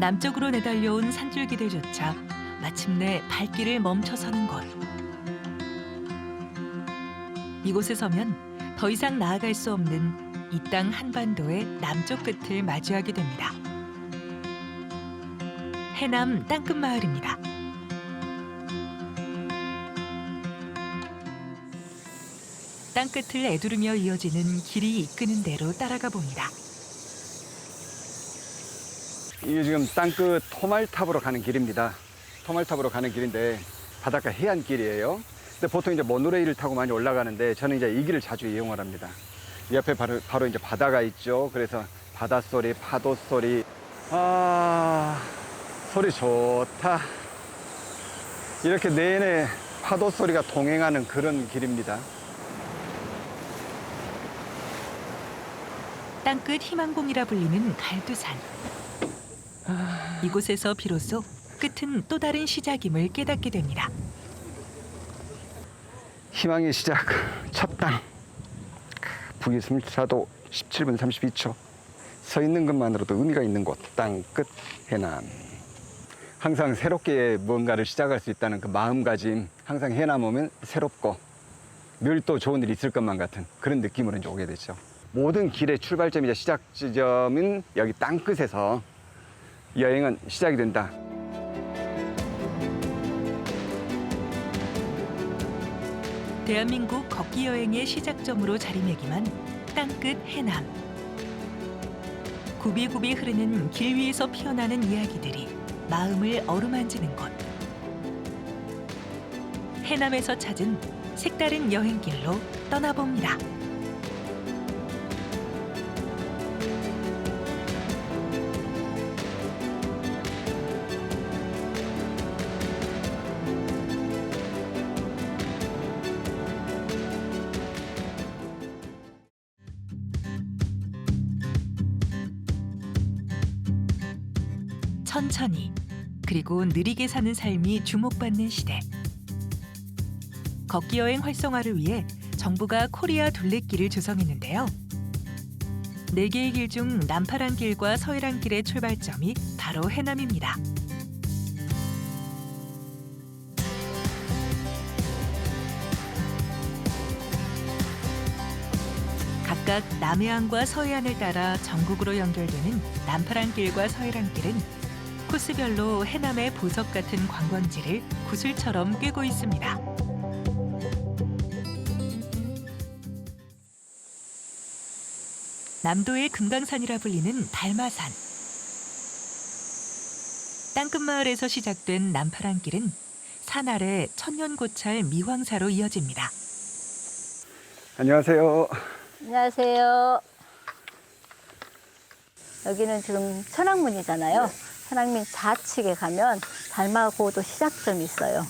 남쪽으로 내달려온 산줄기들조차 마침내 발길을 멈춰서는 곳. 이곳에 서면 더 이상 나아갈 수 없는 이 땅 한반도의 남쪽 끝을 마주하게 됩니다. 해남 땅끝 마을입니다. 땅끝을 애두르며 이어지는 길이 이끄는 대로 따라가 봅니다. 이게 지금 땅끝 토말탑으로 가는 길입니다. 토말탑으로 가는 길인데 바닷가 해안길이에요. 근데 보통 이제 모노레일을 타고 많이 올라가는데 저는 이제 이 길을 자주 이용을 합니다. 이 옆에 바로, 바로 이제 바다가 있죠. 그래서 바닷소리, 파도 소리. 아, 소리 좋다. 이렇게 내내 파도 소리가 동행하는 그런 길입니다. 땅끝 희망봉이라 불리는 갈두산. 이곳에서 비로소 끝은 또 다른 시작임을 깨닫게 됩니다. 희망의 시작 첫 땅. 북위승차도 17분 32초. 서 있는 것만으로도 의미가 있는 곳. 땅 끝 해남. 항상 새롭게 뭔가를 시작할 수 있다는 그 마음가짐. 항상 해남 오면 새롭고 늘 또 좋은 일이 있을 것만 같은 그런 느낌으로 이제 오게 되죠. 모든 길의 출발점이자 시작 지점인 여기 땅 끝에서 여행은 시작이 된다. 대한민국 걷기 여행의 시작점으로 자리매김한 땅끝 해남. 굽이굽이 흐르는 길 위에서 피어나는 이야기들이 마음을 어루만지는 곳. 해남에서 찾은 색다른 여행길로 떠나봅니다. 천천히 그리고 느리게 사는 삶이 주목받는 시대. 걷기 여행 활성화를 위해 정부가 코리아 둘레길을 조성했는데요. 네 개의 길 중 남파란 길과 서해란 길의 출발점이 바로 해남입니다. 각각 남해안과 서해안을 따라 전국으로 연결되는 남파란 길과 서해란 길은 코스별로 해남의 보석 같은 관광지를 구슬처럼 꿰고 있습니다. 남도의 금강산이라 불리는 달마산. 땅끝마을에서 시작된 남파란 길은 산 아래 천년고찰 미황사로 이어집니다. 안녕하세요. 안녕하세요. 여기는 지금 천왕문이잖아요. 천왕문 좌측에 가면 달마고도 시작점이 있어요.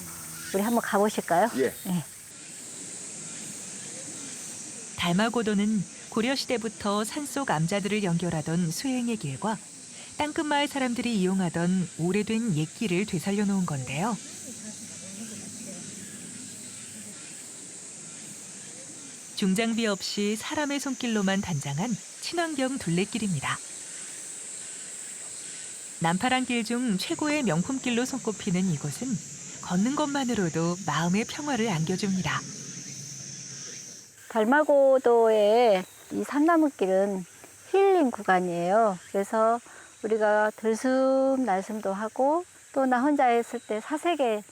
우리 한번 가보실까요? 예. 네. 달마고도는 고려시대부터 산속 암자들을 연결하던 수행의 길과 땅끝마을 사람들이 이용하던 오래된 옛길을 되살려 놓은 건데요. 중장비 없이 사람의 손길로만 단장한 친환경 둘레길입니다. 남파란 길중 최고의 명품길로 손꼽히는 이곳은 걷는 것만으로도 마음의 평화를 안겨줍니다. 달마고도의 이 산나무길은 힐링 구간이에요. 그래서 우리가 들숨 날숨도 하고 또 나 혼자 했을 때 사색의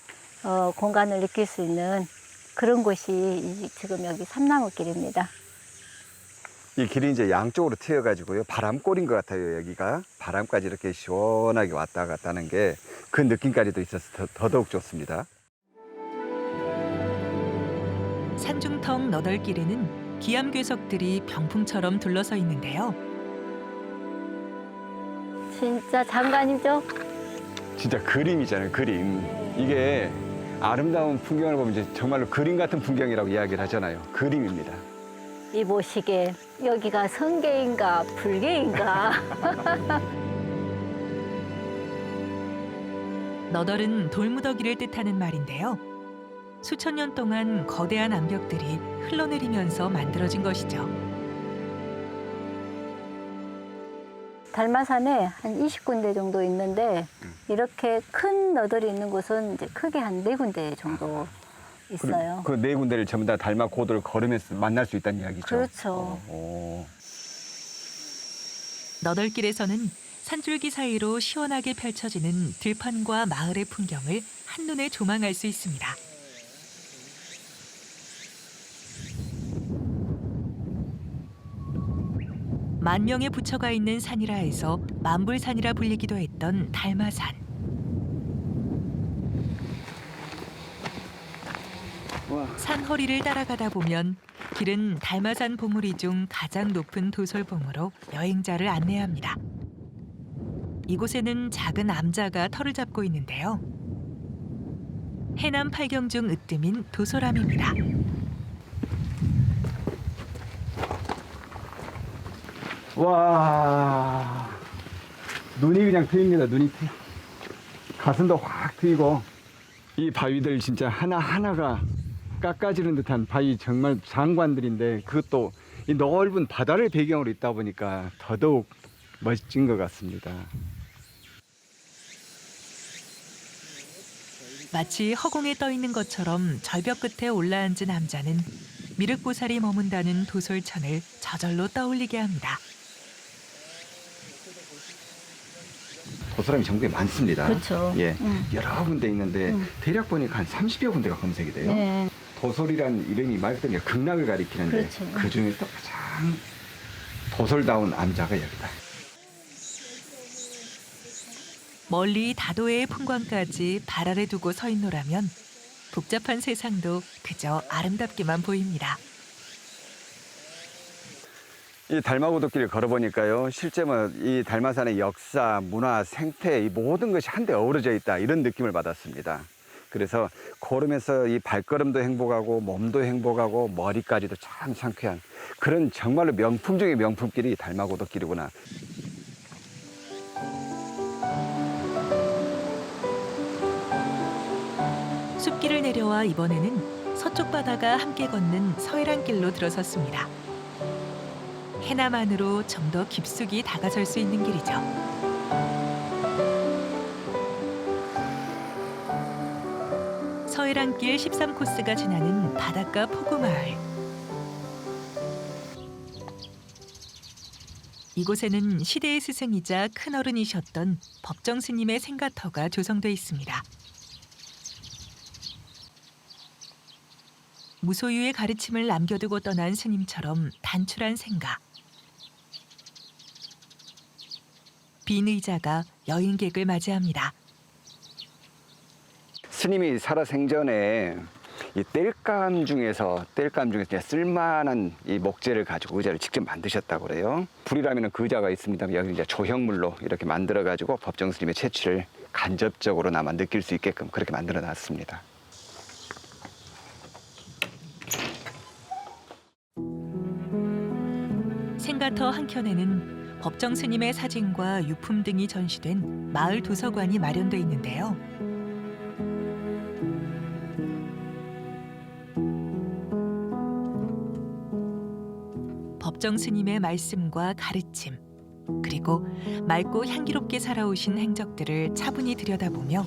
어, 공간을 느낄 수 있는 그런 곳이 이- 지금 여기 삼나무길입니다. 이 길이 이제 양쪽으로 트여 가지고요. 바람골인 것 같아요, 여기가. 바람까지 이렇게 시원하게 왔다 갔다 하는 게 그 느낌까지도 있어서 더, 더더욱 좋습니다. 산중턱 너덜길에는 기암괴석들이 병풍처럼 둘러서 있는데요. 진짜 장관이죠? 진짜 그림이잖아요, 그림. 이게 아름다운 풍경을 보면 이제 정말로 그림 같은 풍경이라고 이야기를 하잖아요. 그림입니다. 이 모시게 여기가 성계인가 불계인가 너덜은 돌무더기를 뜻하는 말인데요. 수천 년 동안 거대한 암벽들이 흘러내리면서 만들어진 것이죠. 달마산에 한 20군데 정도 있는데 이렇게 큰 너들이 있는 곳은 이제 크게 한 네 군데 정도 있어요. 그 네 군데를 전부 다 달마 고도를 걸으면서 만날 수 있다는 이야기죠. 그렇죠. 어, 어. 너덜길에서는 산줄기 사이로 시원하게 펼쳐지는 들판과 마을의 풍경을 한눈에 조망할 수 있습니다. 만 명의 부처가 있는 산이라 해서 만불산이라 불리기도 했던 달마산. 산 허리를 따라가다 보면 길은 달마산 봉우리 중 가장 높은 도솔봉으로 여행자를 안내합니다. 이곳에는 작은 암자가 털을 잡고 있는데요. 해남 팔경 중 으뜸인 도솔암입니다. 와 눈이 그냥 트입니다 눈이 트여 가슴도 확 트이고 이 바위들 진짜 하나하나가 깎아지는 듯한 바위 정말 장관들인데 그것도 이 넓은 바다를 배경으로 있다 보니까 더더욱 멋진 것 같습니다 마치 허공에 떠 있는 것처럼 절벽 끝에 올라앉은 남자는 미륵보살이 머문다는 도솔천을 저절로 떠올리게 합니다. 도사람이 전국에 많습니다 그렇죠. 예, 음. 여러 군데 있는데 음. 대략 보니까 한 30여 군데가 검색이 돼요 네. 도솔이란 이름이 말 그대로 극락을 가리키는데 그렇죠. 그 중에서 가장 도솔다운 암자가 여기다. 멀리 다도해의 풍광까지 발 아래 두고 서 있노라면 복잡한 세상도 그저 아름답게만 보입니다. 이 달마고도길을 걸어보니까요, 실제 뭐이 달마산의 역사, 문화, 생태 이 모든 것이 한데 어우러져 있다 이런 느낌을 받았습니다. 그래서 걸으면서 이 발걸음도 행복하고 몸도 행복하고 머리까지도 참 상쾌한 그런 정말로 명품 중의 명품길이 달마고도길이구나. 숲길을 내려와 이번에는 서쪽 바다가 함께 걷는 서해안길로 들어섰습니다. 해남 안으로 좀 더 깊숙이 다가설 수 있는 길이죠. 서해안길 13코스가 지나는 바닷가 포구마을. 이곳에는 시대의 스승이자 큰어른이셨던 법정 스님의 생가터가 조성돼 있습니다. 무소유의 가르침을 남겨두고 떠난 스님처럼 단출한 생각. 빈 의자가 여행객을 맞이합니다. 스님이 살아 생전에 이 땔감 중에서 땔감 중에서 쓸만한 이 목재를 가지고 의자를 직접 만드셨다고 그래요. 불이라면 그 의자가 있습니다. 여기 이제 조형물로 이렇게 만들어 가지고 법정 스님의 채취를 간접적으로나마 느낄 수 있게끔 그렇게 만들어 놨습니다. 생가터 한켠에는 법정 스님의 사진과 유품 등이 전시된 마을 도서관이 마련돼 있는데요. 법정 스님의 말씀과 가르침, 그리고 맑고 향기롭게 살아오신 행적들을 차분히 들여다보며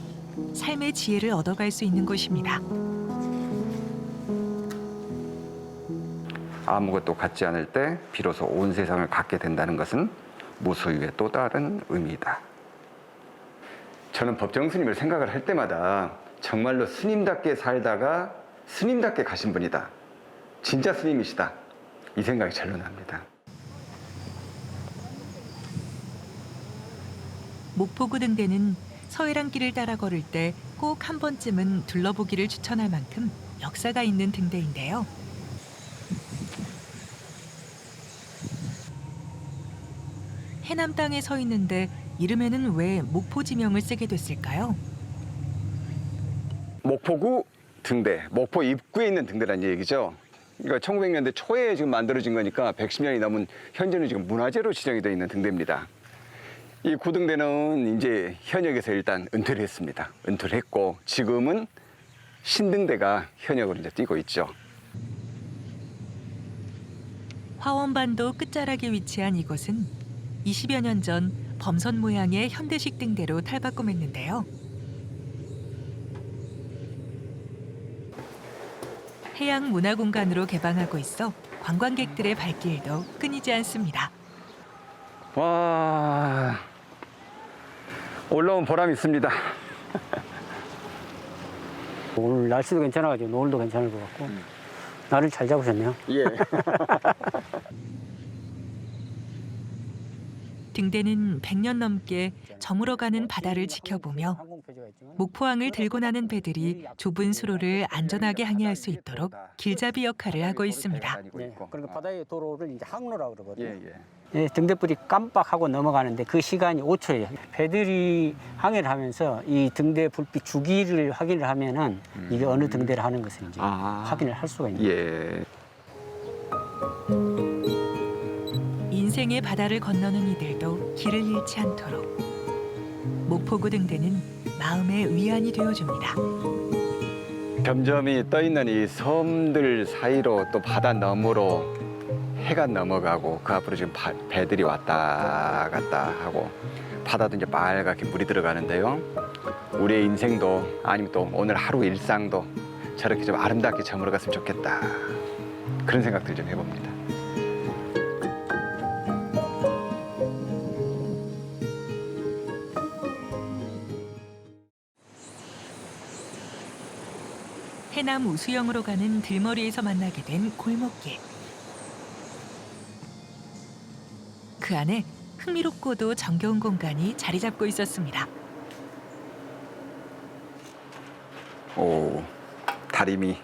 삶의 지혜를 얻어갈 수 있는 곳입니다. 아무것도 갖지 않을 때 비로소 온 세상을 갖게 된다는 것은 무소유의 또 다른 의미이다. 저는 법정 스님을 생각을 할 때마다 정말로 스님답게 살다가 스님답게 가신 분이다. 진짜 스님이시다. 이 생각이 절로 납니다. 목포구 등대는 서해안길을 따라 걸을 때 꼭 한 번쯤은 둘러보기를 추천할 만큼 역사가 있는 등대인데요. 해남 땅에 서 있는데 이름에는 왜 목포 지명을 쓰게 됐을까요? 목포구 등대, 목포 입구에 있는 등대라는 얘기죠. 그러니까 1900년대 초에 지금 만들어진 거니까 110년이 넘은 현재는 지금 문화재로 지정이 되어 있는 등대입니다. 이 구등대는 이제 현역에서 일단 은퇴를 했습니다. 은퇴를 했고 지금은 신등대가 현역으로 이제 뛰고 있죠. 화원반도 끝자락에 위치한 이곳은 20여 년 전 범선 모양의 현대식 등대로 탈바꿈했는데요. 해양 문화 공간으로 개방하고 있어 관광객들의 발길도 끊이지 않습니다. 와 올라온 보람 있습니다. 오늘 날씨도 괜찮아가지고 노을도 괜찮을 것 같고 날을 잘 잡으셨네요. 예. 등대는 100년 넘게 저물어가는 바다를 지켜보며 목포항을 들고 나는 배들이 좁은 수로를 안전하게 항해할 수 있도록 길잡이 역할을 하고 있습니다. 네, 그러니까 바다의 도로를 이제 항로라고 그러거든요. 예, 예. 예, 등대불이 깜빡하고 넘어가는데 그 시간이 5초예요. 배들이 항해를 하면서 이 등대 불빛 주기를 확인을 하면은 이게 어느 등대를 하는 것을 이제 아. 확인을 할 수가 있는 거예요. 예. 인생의 바다를 건너는 이들도 길을 잃지 않도록 목포구 등대는 마음의 위안이 되어줍니다. 점점이 떠 있는 이 섬들 사이로 또 바다 너머로 해가 넘어가고 그 앞으로 지금 바- 배들이 왔다 갔다 하고 바다도 이제 빨갛게 물이 들어가는데요. 우리의 인생도 아니면 또 오늘 하루 일상도 저렇게 좀 아름답게 저물어갔으면 좋겠다. 그런 생각들 좀 해봅니다. 해남 우수영으로 가는 들머리에서 만나게 된 골목길. 그 안에 흥미롭고도 정겨운 공간이 자리 잡고 있었습니다. 오, 다리미.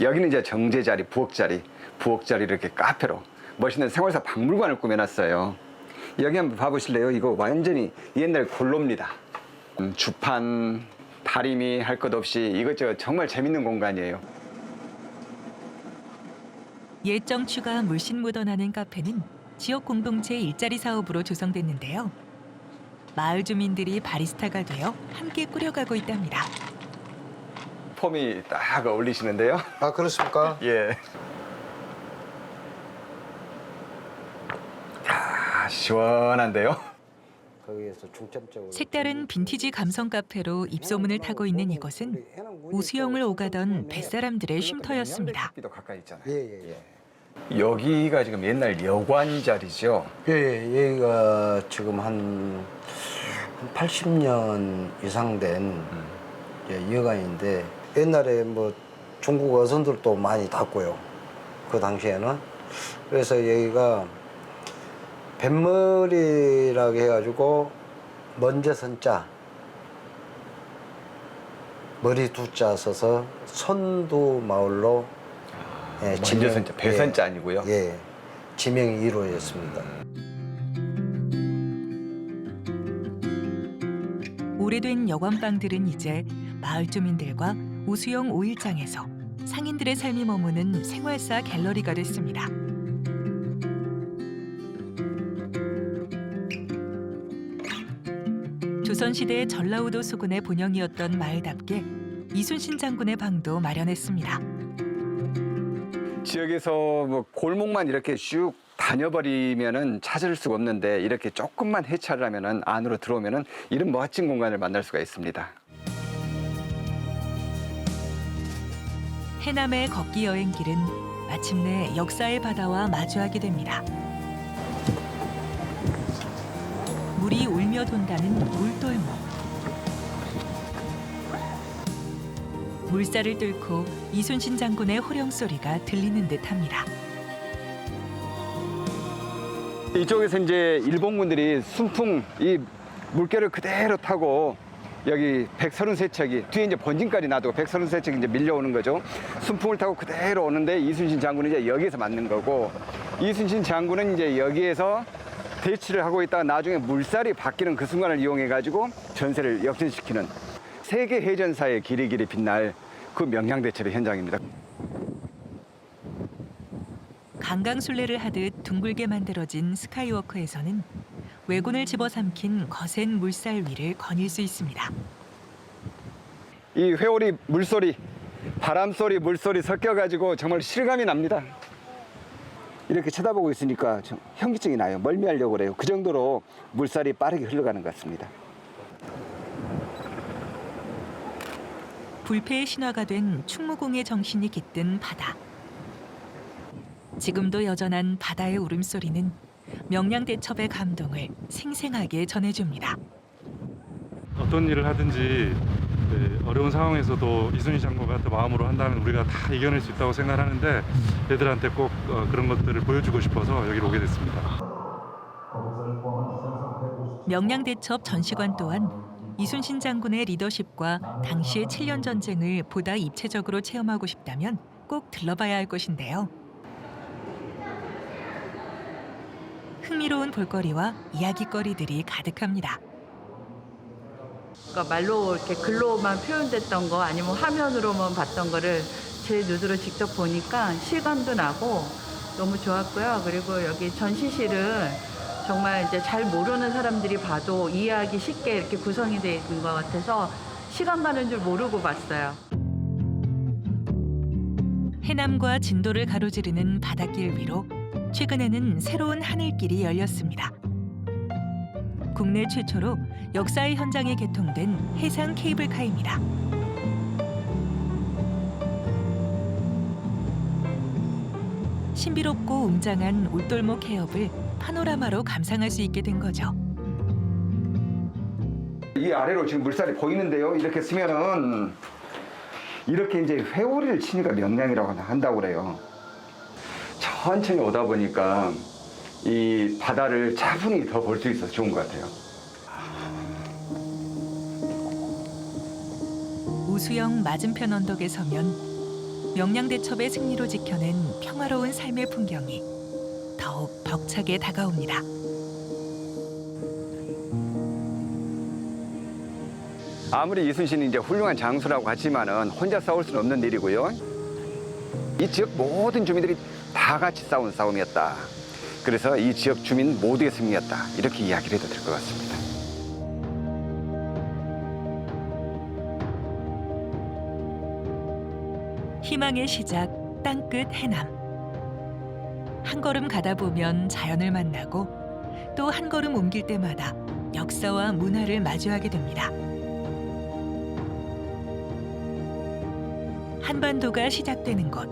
여기는 이제 정제 자리, 부엌 자리, 부엌 자리 이렇게 카페로 멋있는 생활사 박물관을 꾸며놨어요. 여기 한번 봐보실래요? 이거 완전히 옛날 골로입니다. 음, 주판, 다리미 할것 없이 이것저것 정말 재밌는 공간이에요. 옛 정취가 물씬 묻어나는 카페는 지역 공동체 일자리 사업으로 조성됐는데요. 마을 주민들이 바리스타가 되어 함께 꾸려가고 있답니다. 폼이 딱 어울리시는데요. 아 그렇습니까? 예. 아, 시원한데요? 거기에서 중점적으로 색다른 빈티지 감성 카페로 입소문을 타고 있는 이곳은 우수영을 오가던 뱃사람들의 쉼터였습니다. 비도 가까이 있잖아요. 예예예. 예. 여기가 지금 옛날 여관 자리죠. 예 예 여기가 지금 한, 한 80년 이상 된 예, 여관인데 옛날에 뭐 중국 어선들도 많이 탔고요. 그 당시에는 그래서 여기가 뱃머리라고 해가지고 먼저 선자 머리 두자 써서 선두 마을로 예, 먼저 지명- 선자, 배선자 예, 아니고요. 예, 지명이 이루어졌습니다. 오래된 여관방들은 이제 마을 주민들과 우수영 오일장에서 상인들의 삶이 머무는 생활사 갤러리가 됐습니다. 조선시대 전라우도 수군의 본영이었던 마을답게 이순신 장군의 방도 마련했습니다. 지역에서 뭐 골목만 이렇게 쭉 다녀버리면은 찾을 수가 없는데 이렇게 조금만 해찰을 하면은 안으로 들어오면은 이런 멋진 공간을 만날 수가 있습니다. 해남의 걷기 여행길은 마침내 역사의 바다와 마주하게 됩니다. 물이 울며 돈다는 물돌목. 물살을 뚫고 이순신 장군의 호령 소리가 들리는 듯합니다. 이쪽에서 이제 일본군들이 순풍 이 물결을 그대로 타고 여기 133척이 뒤에 이제 번진까지 놔두고 133척이 이제 밀려오는 거죠. 순풍을 타고 그대로 오는데 이순신 장군은 이제 여기에서 맞는 거고 이순신 장군은 이제 여기에서 대치를 하고 있다가 나중에 물살이 바뀌는 그 순간을 이용해 가지고 전세를 역전시키는 세계 해전사의 길이 길이 빛날 그 명량대첩의 현장입니다. 강강술래를 하듯 둥글게 만들어진 스카이워크에서는 왜군을 집어삼킨 거센 물살 위를 거닐 수 있습니다. 이 회오리 물소리, 바람소리, 물소리 섞여가지고 정말 실감이 납니다. 이렇게 쳐다보고 있으니까 좀 현기증이 나요. 멀미하려고 그래요. 그 정도로 물살이 빠르게 흘러가는 것 같습니다. 불패의 신화가 된 충무공의 정신이 깃든 바다. 지금도 여전한 바다의 울음소리는 명량대첩의 감동을 생생하게 전해줍니다. 어떤 일을 하든지 네, 어려운 상황에서도 이순신 장군 같은 마음으로 한다면 우리가 다 이겨낼 수 있다고 생각하는데 애들한테 꼭 어, 그런 것들을 보여주고 싶어서 여기로 오게 됐습니다. 명량대첩 전시관 또한 이순신 장군의 리더십과 당시의 7년 전쟁을 보다 입체적으로 체험하고 싶다면 꼭 들러봐야 할 곳인데요. 흥미로운 볼거리와 이야기거리들이 가득합니다. 그러니까 말로 이렇게 글로만 표현됐던 거 아니면 화면으로만 봤던 거를 제 눈으로 직접 보니까 실감도 나고 너무 좋았고요. 그리고 여기 전시실은 정말 이제 잘 모르는 사람들이 봐도 이해하기 쉽게 이렇게 구성이 되어 있는 것 같아서 시간 가는 줄 모르고 봤어요. 해남과 진도를 가로지르는 바닷길 위로 최근에는 새로운 하늘길이 열렸습니다. 국내 최초로 역사의 현장에 개통된 해상 케이블카입니다. 신비롭고 웅장한 올돌목 해협을 파노라마로 감상할 수 있게 된 거죠. 이 아래로 지금 물살이 보이는데요. 이렇게 쓰면은 이렇게 이제 회오리를 치니까 명량이라고 한다고 그래요. 천천히 오다 보니까 이 바다를 차분히 더 볼 수 있어서 좋은 것 같아요. 우수영 맞은편 언덕에 서면 명량대첩의 승리로 지켜낸 평화로운 삶의 풍경이 더욱 벅차게 다가옵니다. 아무리 이순신이 이제 훌륭한 장수라고 하지만은 혼자 싸울 수는 없는 일이고요. 이 지역 모든 주민들이 다 같이 싸운 싸움이었다. 그래서 이 지역 주민 모두의 승리였다. 이렇게 이야기를 해도 될 것 같습니다. 희망의 시작 땅끝 해남. 한 걸음 가다 보면 자연을 만나고 또 한 걸음 옮길 때마다 역사와 문화를 마주하게 됩니다. 한반도가 시작되는 곳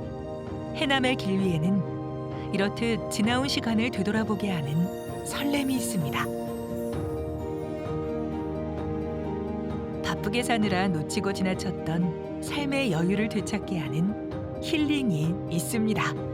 해남의 길 위에는 이렇듯 지나온 시간을 되돌아보게 하는 설렘이 있습니다. 바쁘게 사느라 놓치고 지나쳤던 삶의 여유를 되찾게 하는 힐링이 있습니다.